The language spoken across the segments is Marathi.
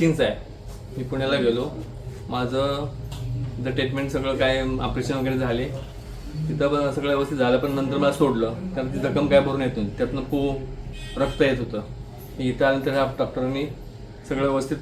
नाशिकचं आहे. मी पुण्याला गेलो. माझं जर ट्रीटमेंट सगळं काय ऑपरेशन वगैरे झाले. तिथं पण सगळं व्यवस्थित झालं पण नंतर मला सोडलं. कारण ती जखम काय भरून येत त्यातनं खूप रक्त येत होतं. मी इथं आल्यानंतर ह्या डॉक्टरांनी सगळं व्यवस्थित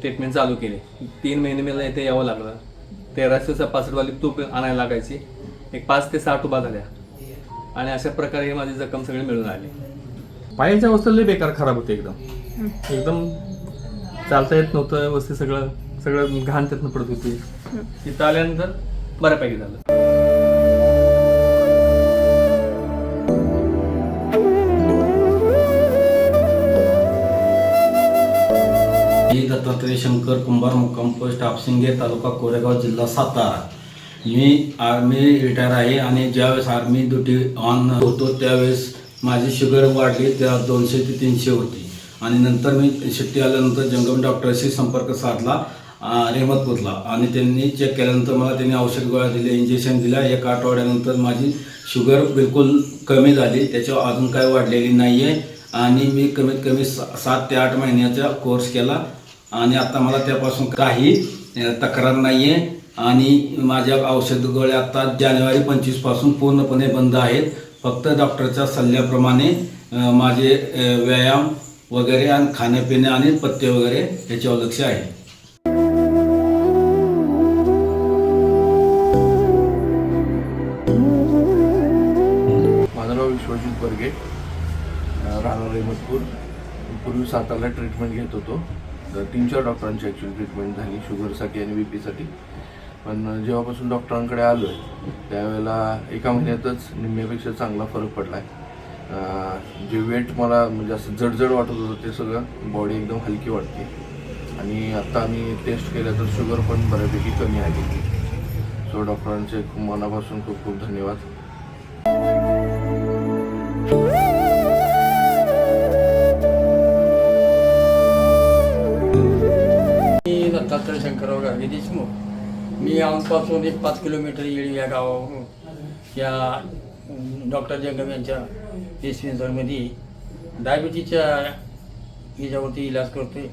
ट्रीटमेंट चालू केली. तीन महिने मला इथे यावं लागलं. तेराशे पासष्टवाली तूप आणायला लागायची. एक पाच ते सहा तुबा झाल्या. आणि अशा प्रकारे माझी जखम सगळी मिळून आली पायाच्या लई बेकार खराब होते एकदम. एकदम चालता येत नव्हतं व्यवस्थित सगळं सगळं घाण त्यातनं पडत होती. तिथं आल्यानंतर बऱ्यापैकी झालं. मी दत्तात्रय शंकर कुंभार मुक्काम पोस्ट आपसिंगे तालुका कोरेगाव जिल्हा सातारा. मी आर्मी रिटायर आहे आणि ज्यावेळेस आर्मी ड्युटी ऑन होतो त्यावेळेस माझी शुगर वाढली त्या दोनशे ते तीनशे होती. आणि नंतर मी शिट्टी आल्यानंतर जंगम डॉक्टरशी संपर्क साधला रेहमतपूरला आणि त्यांनी चेक केल्यानंतर मला त्यांनी औषध गोळ्या दिल्या इंजेक्शन दिल्या. एका आठवड्यानंतर माझी शुगर बिलकुल कमी झाली. त्याच्यावर अजून काय वाढलेली नाही आहे आणि मी कमीत कमी सा- सात ते आठ महिन्याचा कोर्स केला. आणि आता मला त्यापासून काही तक्रार नाही आहे आणि माझ्या औषध गोळ्या आता जानेवारी पंचवीसपासून पूर्णपणे बंद आहेत. फक्त डॉक्टरच्या सल्ल्याप्रमाणे माझे व्यायाम वगैरे आणि खाण्यापिणे आणि पत्ते वगैरे याच्यावर लक्ष आहे. माझं नाव विश्वजित बर्गे राहणार अहमदपूर पूर्वी सातारला ट्रीटमेंट घेत होतो. तर तीन चार डॉक्टरांची ॲक्च्युली ट्रीटमेंट झाली शुगरसाठी आणि बी पीसाठी पण जेव्हापासून डॉक्टरांकडे आलो आहे त्यावेळेला एका महिन्यातच निम्म्यापेक्षा चांगला फरक पडला आहे जे वेट मला म्हणजे असं जडजड वाटत होतं ते सगळं बॉडी एकदम हलकी वाटते. आणि आत्ता आम्ही टेस्ट केलं तर शुगर पण बऱ्यापैकी कमी आली सो डॉक्टरांचे खूप मनापासून खूप खूप धन्यवाद. मी दत्तात्रय शंकरराव गाडगे देशमुख. मी औंधपासून एक पाच किलोमीटर येळी या गावा या डॉक्टर जंगम यांच्या डिस्पेन्सरमध्ये डायबिटीजच्या याच्यावरती इलाज करतोय.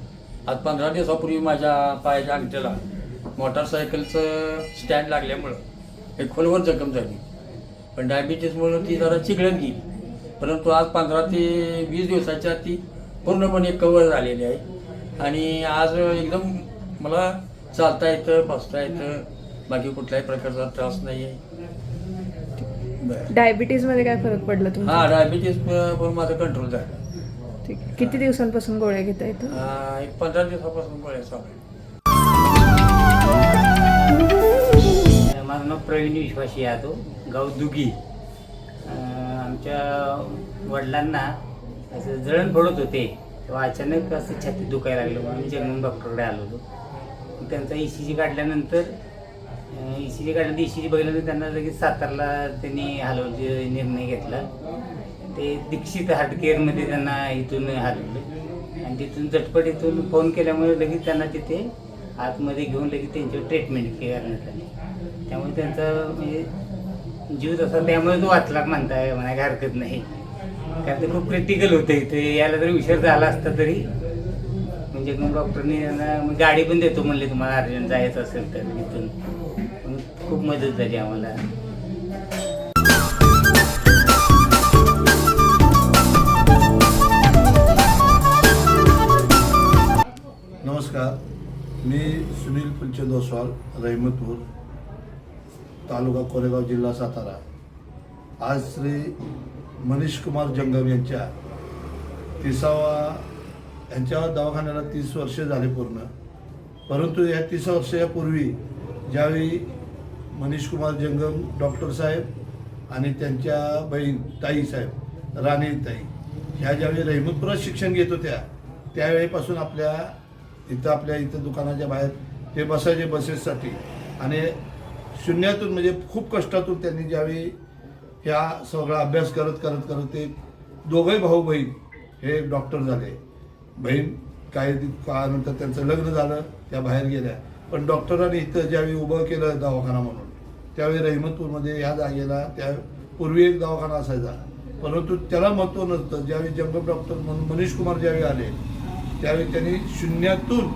आज पंधरा दिवसापूर्वी माझ्या पायाच्या अंगठ्याला मोटारसायकलचं स्टँड लागल्यामुळं एक खोलवर जखम झाली. पण डायबिटीसमुळं ती जरा चिघळत गेली. परंतु आज पंधरा ते वीस दिवसाच्या ती पूर्णपणे कवर झालेली आहे. आणि आज एकदम मला चालता येतं बसता येतं. बाकी कुठल्याही प्रकारचा त्रास नाही आहे डायबिटीजमध्ये काय फरक पडला हा तुम्हाला डायबिटीस पण माझं कंट्रोल झालं. ठीक. आहे. किती दिवसांपासून गोळ्या घेता येतं? हा, एक पंधरा दिवसापासून गोळ्या चालू. माझं नाव प्रवीण विश्वासी यादव गाव दुगी. अं, आमच्या वडिलांना असं जळण पडत होते. तेव्हा अचानक असं छाती दुखायला लागलं म्हणून जन्म डॉक्टरकडे आलो होतो. त्यांचा ई सी जी काढल्यानंतर ई सी जी काढल्यानंतर ई त्यांना लगेच सातारला त्यांनी हलवचे निर्णय घेतला. ते दीक्षित हार्ट केअरमध्ये त्यांना इथून हलवलं. आणि तिथून झटपट इथून फोन केल्यामुळे लगेच त्यांना तिथे आतमध्ये घेऊन लगेच त्यांच्यावर ट्रीटमेंट करण्यात आली. त्यामुळे त्यांचा म्हणजे जीव तसा त्यामुळे तो वाचला म्हणता म्हणायला हरकत नाही. कारण ते खूप क्रिटिकल होतं इथे. यायला जरी उशीर झाला असता तरी. म्हणजे मग डॉक्टरने त्यांना मग गाडी पण देतो म्हणले तुम्हाला अर्जंट जायचं असेल तर इथून. खूप मदत झाली आम्हाला. नमस्कार. मी सुनील पुलचंद ओसवाल रहिमतपूर तालुका कोरेगाव जिल्हा सातारा. आज श्री मनीष कुमार जंगम यांच्या तिसावा यांच्या दवाखान्याला तीस वर्षे झाले पूर्ण. परंतु या तीस वर्षापूर्वी ज्यावेळी मनीष कुमार जंगम डॉक्टर साहेब आणि त्यांच्या बहीण ताई साहेब राणी ताई. ह्या ज्यावेळी रहिमतपुरात शिक्षण घेत होत्या त्यावेळीपासून आपल्या इथं आपल्या इथं दुकानाच्या बाहेर ते बसायचे बसेससाठी. आणि शून्यातून म्हणजे खूप कष्टातून त्यांनी ज्यावेळी ह्या सगळा अभ्यास करत करत करत ते दोघंही भाऊ बहीण हे डॉक्टर झाले. बहीण काही काळानंतर त्यांचं लग्न झालं त्या बाहेर गेल्या. पण डॉक्टरांनी इथं ज्यावेळी उभं केलं दवाखाना म्हणून त्यावेळी रहिमतपूरमध्ये ह्या जागेला त्या पूर्वी एक दवाखाना असायचा. परंतु त्याला महत्त्व नसतं. ज्यावेळी जंगम डॉक्टर म्हणून मनीष कुमार ज्यावेळी आले त्यावेळी त्यांनी शून्यातून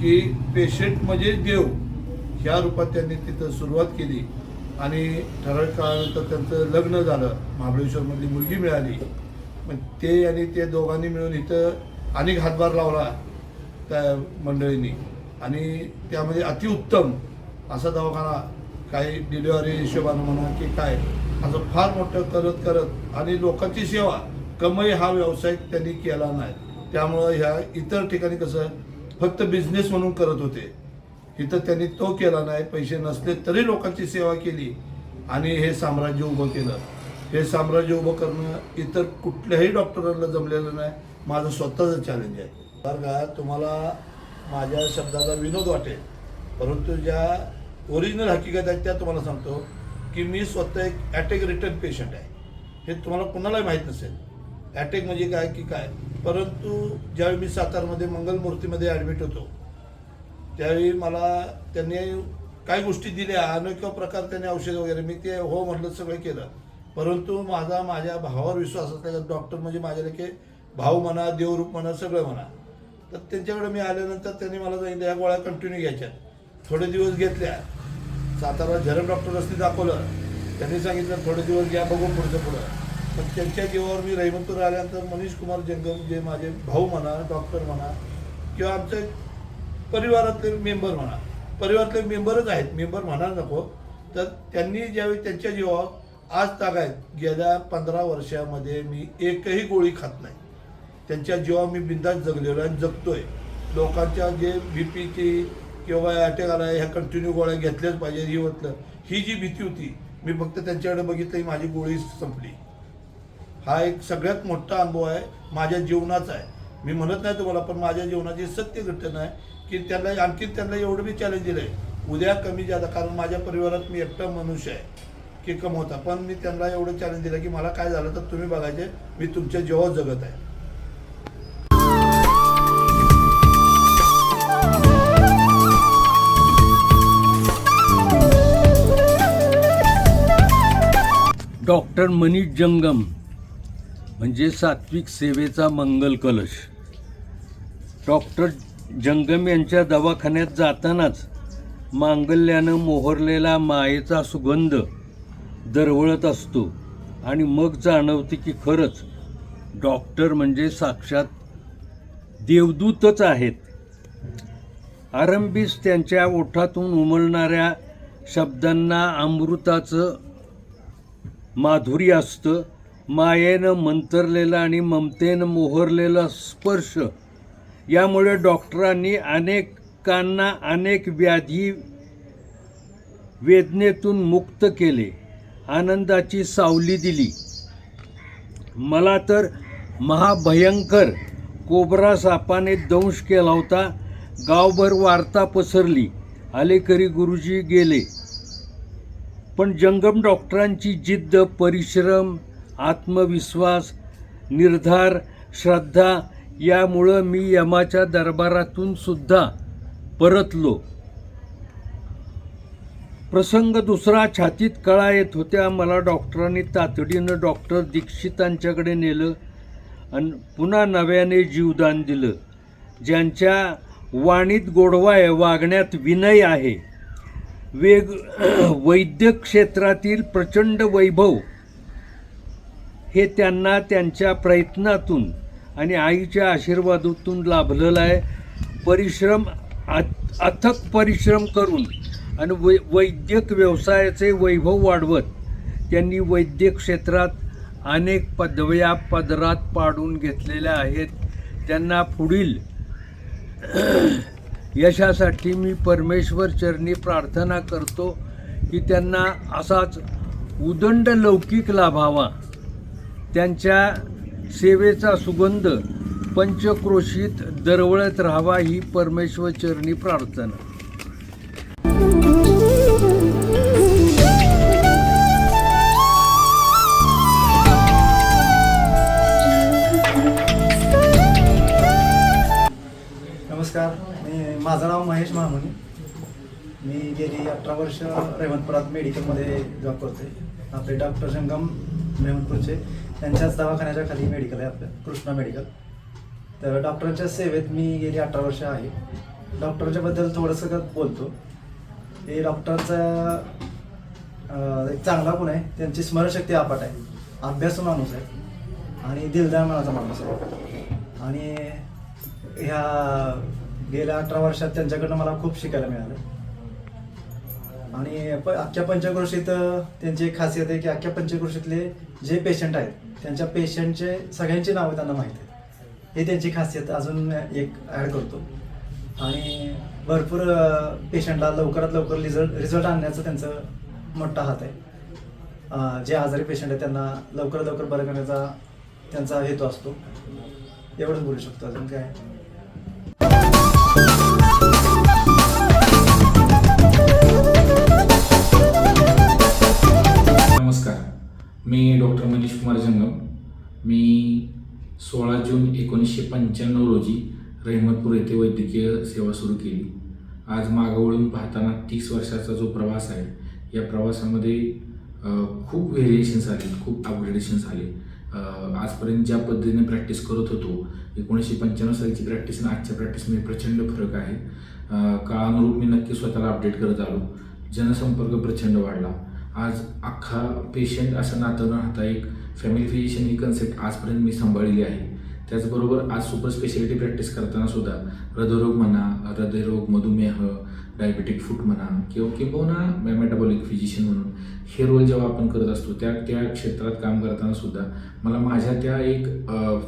की पेशंट म्हणजे देव ह्या रूपात त्यांनी तिथं सुरुवात केली. आणि ठराविक काळानंतर त्यांचं लग्न झालं. महाबळेश्वरमधली मुलगी मिळाली. मग ते आणि ते दोघांनी मिळून इथं अनेक हातभार लावला त्या मंडळींनी. आणि त्यामध्ये अतिउत्तम असा दवाखाना काही डिलिव्हरी हिशोबानं म्हणा की काय असं फार मोठं करत करत आणि लोकांची सेवा कमाई हा व्यवसाय त्यांनी केला नाही. त्यामुळं ह्या इतर ठिकाणी कसं फक्त बिझनेस म्हणून करत होते. इथं त्यांनी तो केला नाही पैसे नसले तरी लोकांची सेवा केली आणि हे साम्राज्य उभं केलं. हे साम्राज्य उभं करणं इतर कुठल्याही डॉक्टरांना जमलेलं नाही. माझं स्वतःचं चॅलेंज आहे. बरं का तुम्हाला माझ्या शब्दाचा विनोद वाटेल. परंतु ज्या ओरिजिनल हकीकत आहेत त्या तुम्हाला सांगतो की मी स्वतः एक ॲटॅक रिटर्न पेशंट आहे. हे तुम्हाला कुणालाही माहीत नसेल. ॲटॅक म्हणजे काय की काय? परंतु ज्यावेळी मी सातारमध्ये मंगलमूर्तीमध्ये ॲडमिट होतो त्यावेळी मला त्यांनी काही गोष्टी दिल्या अनेक प्रकार त्यांनी औषध वगैरे मी ते हो म्हटलं सगळं केलं. परंतु माझा माझ्या भावावर विश्वास असला डॉक्टर म्हणजे माझ्याकडे भाऊ म्हणा देवरूप म्हणा सगळं म्हणा. तर त्यांच्याकडे मी आल्यानंतर त्यांनी मला सांगितलं या गोळ्या कंटिन्यू घ्यायच्या थोडे दिवस घेतल्या. सातारा झरम डॉक्टर असते दाखवलं. त्यांनी सांगितलं थोडे दिवस घ्या बघू पुढचं पुढं. पण त्यांच्या जीवावर मी रहिमतपूर आल्यानंतर मनीष कुमार जंगम जे माझे भाऊ म्हणा डॉक्टर म्हणा किंवा आमचे परिवारातले मेंबर म्हणा परिवारातले मेंबरच आहेत. मेंबर म्हणा नको. तर त्यांनी ज्यावेळी त्यांच्या जीवावर आज तागायत गेल्या पंधरा वर्षामध्ये मी एकही गोळी खात नाही. त्यांच्या जीवावर मी बिंदास जगलेलो आणि जगतोय. लोकांच्या जे बी पीची किंवा अटॅक आला ह्या कंटिन्यू गोळ्या घेतल्याच पाहिजे ही होतलं. ही जी भीती होती मी फक्त त्यांच्याकडे बघितलं माझी गोळी संपली. हा एक सगळ्यात मोठा अनुभव आहे माझ्या जीवनाचा आहे. मी म्हणत नाही तुम्हाला पण माझ्या जीवनाची सत्य घटना आहे की त्यांना आणखी त्यांना एवढं मी चॅलेंज दिलं आहे उद्या कमी जादा कारण माझ्या परिवारात मी एकटा मनुष्य आहे की कमवता. पण मी त्यांना एवढं चॅलेंज दिलं की मला काय झालं तर तुम्ही बघायचे मी तुमच्या जेव्हा जगत आहे. डॉक्टर मनीष जंगम म्हणजे सात्विक सेवेचा मंगल कलश. डॉक्टर जंगम यांच्या दवाखान्यात जातानाच मांगल्यानं मोहरलेला मायेचा सुगंध दरवळत असतो आणि मग जाणवते की खरंच डॉक्टर म्हणजे साक्षात देवदूतच आहेत. आरंभीस त्यांच्या ओठातून उमलणाऱ्या शब्दांना अमृताचं माधुर्य असतं मायेनं मंतरलेला आणि ममतेनं मोहरलेला स्पर्श. यामुळे डॉक्टरांनी अनेकांना अनेक व्याधी वेदनेतून मुक्त केले आनंदाची सावली दिली. मला तर महाभयंकर कोबरा सापाने दंश केला होता. गावभर वार्ता पसरली. आलेकरी गुरुजी गेले. पण जंगम डॉक्टरांची जिद्द परिश्रम आत्मविश्वास निर्धार श्रद्धा यामुळं मी यमाच्या दरबारातून सुद्धा परतलो. प्रसंग दुसरा छातीत कळा येत होत्या. मला डॉक्टरांनी तातडीनं डॉक्टर दीक्षितांच्याकडे नेलं आणि पुन्हा नव्याने जीवदान दिलं ज्यांच्या वाणीत गोडवा आहे वागण्यात विनय आहे. वेग वैद्य क्षेत्रातील प्रचंड वैभव हे त्यांना त्यांच्या प्रयत्नातून आणि आईच्या आशीर्वादातून लाभलेलं आहे. परिश्रम अथक परिश्रम करून आणि वै वैद्यक व्यवसायाचे वैभव वाढवत त्यांनी वैद्यक क्षेत्रात अनेक पदव्या पदरात पाडून घेतलेल्या आहेत. त्यांना पुढील यशासाठी मी परमेश्वर चरणी प्रार्थना करतो की त्यांना असाच उदंड लौकिक लाभावा. त्यांच्या सेवेचा सुगंध पंचक्रोशीत दरवळत राहावा ही परमेश्वर चरणी प्रार्थना. म्हणजे गेली अठरा वर्ष रेवणपुरात मेडिकलमध्ये जॉब करतोय. आपले डॉक्टर संगम रेवणपूरचे त्यांच्याच दवाखान्याच्या खाली मेडिकल आहे आपलं कृष्णा मेडिकल तर डॉक्टरांच्या सेवेत मी गेली अठरा वर्ष आहे. डॉक्टरांच्याबद्दल थोडंसं बोलतो. हे डॉक्टरचा एक चांगला गुण आहे. त्यांची स्मरणशक्ती अपाट आहे. अभ्यासू माणूस आहे. आणि दिलदार मनाचा माणूस आहे. आणि ह्या गेल्या अठरा वर्षात त्यांच्याकडनं मला खूप शिकायला मिळालं. आणि प अख्ख्या पंचक्रोशीत त्यांची एक खासियत आहे की अख्ख्या पंचक्रोशीतले जे पेशंट आहेत त्यांच्या पेशंटचे सगळ्यांची नावं त्यांना माहीत आहेत. हे त्यांची खासियत अजून एक ॲड करतो. आणि भरपूर पेशंटला लवकरात लवकर रिझल्ट रिझल्ट आणण्याचं त्यांचं मोठा हात आहे. जे आजारी पेशंट आहेत त्यांना लवकरात लवकर बरं करण्याचा त्यांचा हेतू असतो. एवढंच बोलू शकतो. अजून काय? मी डॉक्टर मनीष कुमार जंगम. मी सोळा जून एकोणीसशे पंच्याण्णव रोजी रहमतपूर येथे वैद्यकीय सेवा सुरू केली. आज मागवळून पाहताना तीस वर्षाचा जो प्रवास आहे या प्रवासामध्ये खूप व्हेरिएशन्स आले खूप अपग्रेडेशन्स आले. आजपर्यंत ज्या पद्धतीने प्रॅक्टिस करत होतो एकोणीसशे पंच्याण्णव सालीची प्रॅक्टिस आणि आजच्या प्रॅक्टिसमध्ये प्रचंड फरक आहे. काळानुरूप मी नक्की स्वतःला अपडेट करत आलो. जनसंपर्क प्रचंड वाढला. आज अख्खा पेशंट असं नातं न राहता एक फॅमिली फिजिशियन ही कन्सेप्ट आजपर्यंत मी सांभाळलेली आहे. त्याचबरोबर आज सुपर स्पेशालिटी प्रॅक्टिस करताना सुद्धा हृदयरोग म्हणा हृदयरोग मधुमेह डायबेटिक फूट म्हणा किंवा किंबहुना मेटाबॉलिक फिजिशियन म्हणून हे रोल जेव्हा आपण करत असतो त्या त्या क्षेत्रात काम करताना सुद्धा मला माझ्या त्या एक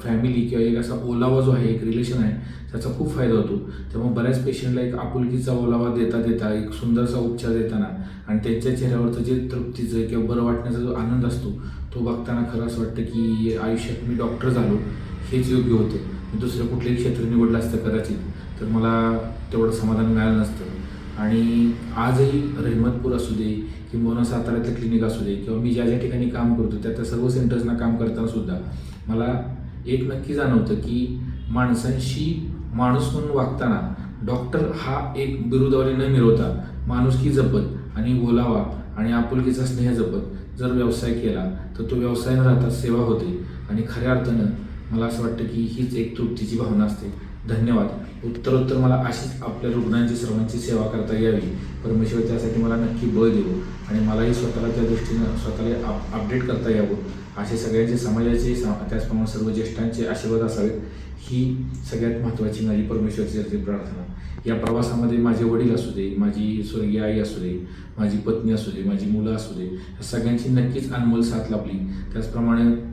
फॅमिली किंवा एक असा ओलावा जो आहे एक रिलेशन आहे त्याचा खूप फायदा होतो. तेव्हा बऱ्याच पेशंटला एक आपुलकीचा ओलावा देता देता एक सुंदरसा उपचार देताना आणि त्यांच्या चेहऱ्यावरचं जे तृप्तीचं किंवा बरं वाटण्याचा जो आनंद असतो तो बघताना खरं असं वाटतं की आयुष्यात मी डॉक्टर झालो हेच योग्य होते. मी दुसरं कुठलंही क्षेत्र निवडलं असतं कदाचित तर मला तेवढं समाधान मिळालं नसतं. आणि आजही रहमतपूर असू दे किंवा साताऱ्यातलं क्लिनिक असू दे किंवा मी ज्या ज्या ठिकाणी काम करतो त्या त्या सर्व सेंटर्सना काम करताना सुद्धा मला एक नक्की जाणवतं की माणसांशी माणूस म्हणून वागताना डॉक्टर हा एक बिरुदावरी न मिळवता माणुसकी जपत आणि बोलावा आणि आपुलकीचा स्नेह जपत जर व्यवसाय केला तर तो व्यवसाय न राहता सेवा होते. आणि खऱ्या अर्थानं मला असं वाटतं की हीच एक तृप्तीची भावना असते. धन्यवाद. उत्तरोत्तर मला अशीच आपल्या रुग्णांची सर्वांची सेवा करता यावी. परमेश्वर त्यासाठी मला नक्की बळ देऊ आणि मलाही स्वतःला त्या दृष्टीनं स्वतःला अप अपडेट करता यावं. असे सगळ्यांचे समाजाचे सा- त्याचप्रमाणे सर्व ज्येष्ठांचे आशीर्वाद असावेत. ही सगळ्यात महत्त्वाची माझी परमेश्वरची प्रार्थना. या प्रवासामध्ये माझे वडील असू दे माझी स्वर्गीय आई असू दे माझी पत्नी असू दे माझी मुलं असू दे सगळ्यांची नक्कीच अनमोल साथ लाभली. त्याचप्रमाणे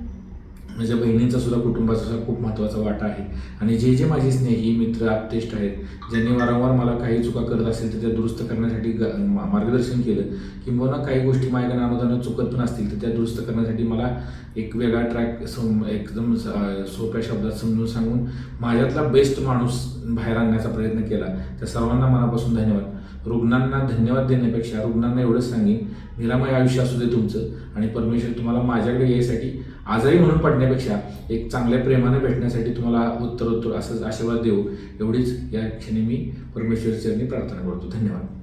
माझ्या बहिणींचा सुद्धा कुटुंबाचा सुद्धा खूप महत्त्वाचा वाटा आहे. आणि जे जे माझे स्नेही मित्र आप्तेष्ट आहेत ज्यांनी वारंवार मला काही चुका करत असेल तर त्या दुरुस्त करण्यासाठी ग मार्गदर्शन केलं. किंवा काही गोष्टी माझ्या अनुदानं चुकत पण असतील तर त्या दुरुस्त करण्यासाठी मला एक वेगळा ट्रॅक सम एकदम स- सोप्या शब्दात समजून सांगून माझ्यातला बेस्ट माणूस बाहेर आणण्याचा प्रयत्न केला. त्या सर्वांना मनापासून धन्यवाद. रुग्णांना धन्यवाद देण्यापेक्षा रुग्णांना एवढंच सांगेन निरामय आयुष्य असू दे तुमचं आणि परमेश्वर तुम्हाला माझ्याकडे यायसाठी आजारी म्हणून पडण्यापेक्षा एक चांगल्या प्रेमाने भेटण्यासाठी तुम्हाला उत्तर उत्तर असंच आशीर्वाद देऊ. एवढीच या क्षणी मी परमेश्वर चरणी प्रार्थना करतो. धन्यवाद.